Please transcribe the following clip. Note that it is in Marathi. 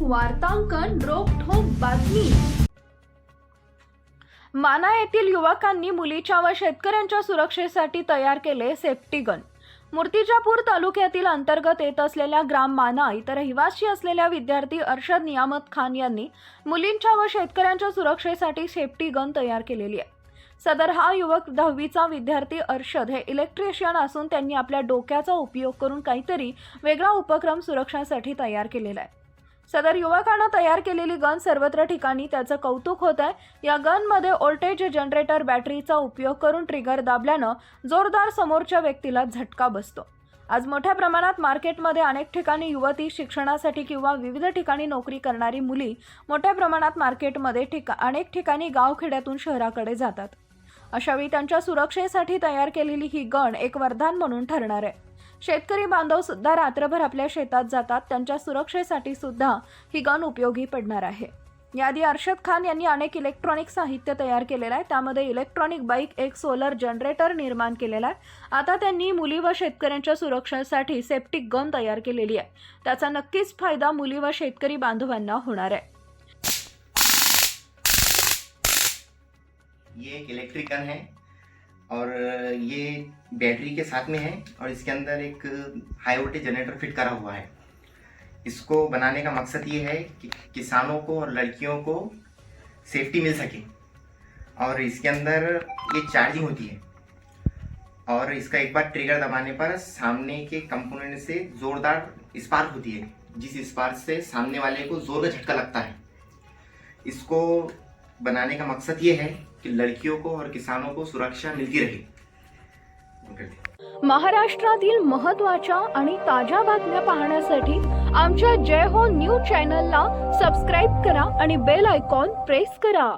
वार्तांकन रोखोक बातमी. माना येथील युवकांनी मुलीच्या व शेतकऱ्यांच्या सुरक्षेसाठी तयार केले सेफ्टी गन मूर्तिजापूर तालुक्यातील अंतर्गत येत असलेल्या ग्राम माना इथं रहिवासी असलेल्या विद्यार्थी अर्शद नियामत खान यांनी मुलींच्या व शेतकऱ्यांच्या सुरक्षेसाठी सेफ्टी गन तयार केलेली आहे. सदर हा युवक दहावीचा विद्यार्थी अर्शद हे इलेक्ट्रिशियन असून त्यांनी आपल्या डोक्याचा उपयोग करून काहीतरी वेगळा उपक्रम सुरक्षासाठी तयार केलेला आहे. सदर युवकानं तयार केलेली गन सर्वत्र ठिकाणी त्याचं कौतुक होत आहे. या गनमध्ये ओल्टेज जनरेटर बॅटरीचा उपयोग करून ट्रिगर दाबल्यानं जोरदार समोरच्या व्यक्तीला झटका बसतो. आज मोठ्या प्रमाणात मार्केटमध्ये अनेक ठिकाणी युवती शिक्षणासाठी किंवा विविध ठिकाणी नोकरी करणारी मुली मोठ्या प्रमाणात मार्केटमध्ये ठिका अनेक ठिकाणी गावखेड्यातून शहराकडे जातात. अशावेळी त्यांच्या सुरक्षेसाठी तयार केलेली ही गण एक वरदान म्हणून ठरणार आहे. शेतकरी बांधव सुद्धा रात्रभर आपल्या शेतात जातात. त्यांच्या सुरक्षेसाठी सुद्धा ही गन उपयोगी पडणार आहे. याआधी अर्शद खान यांनी अनेक इलेक्ट्रॉनिक साहित्य तयार केलेलं आहे. त्यामध्ये इलेक्ट्रॉनिक बाईक एक सोलर जनरेटर निर्माण केलेला आहे. आता त्यांनी मुली व शेतकऱ्यांच्या सुरक्षेसाठी सेप्टिक गन तयार केलेली आहे. त्याचा नक्कीच फायदा मुली व शेतकरी बांधवांना होणार आहे. ये एक इलेक्ट्रिक गन है. और ये बैटरी के साथ में है और इसके अंदर एक हाई वोल्टेज जनरेटर फिट करा हुआ है। इसको बनाने का मकसद ये है कि किसानों को और लड़कियों को सेफ्टी मिल सके और इसके अंदर ये चार्जिंग होती है और इसका एक बार ट्रिगर दबाने पर सामने के कंपोनेंट से जोरदार स्पार्क होती है, जिस स्पार्क से सामने वाले को ज़ोर का झटका लगता है। इसको बनाने का मकसद ये है कि लड़कियों को और किसानों को सुरक्षा मिलती रहे। महाराष्ट्रातील महत्त्वाच्या आणि ताज्या बातम्या पाहण्यासाठी आमच्या जय हो न्यूज चॅनलला सबस्क्राईब करा आणि बेल आयकॉन प्रेस करा.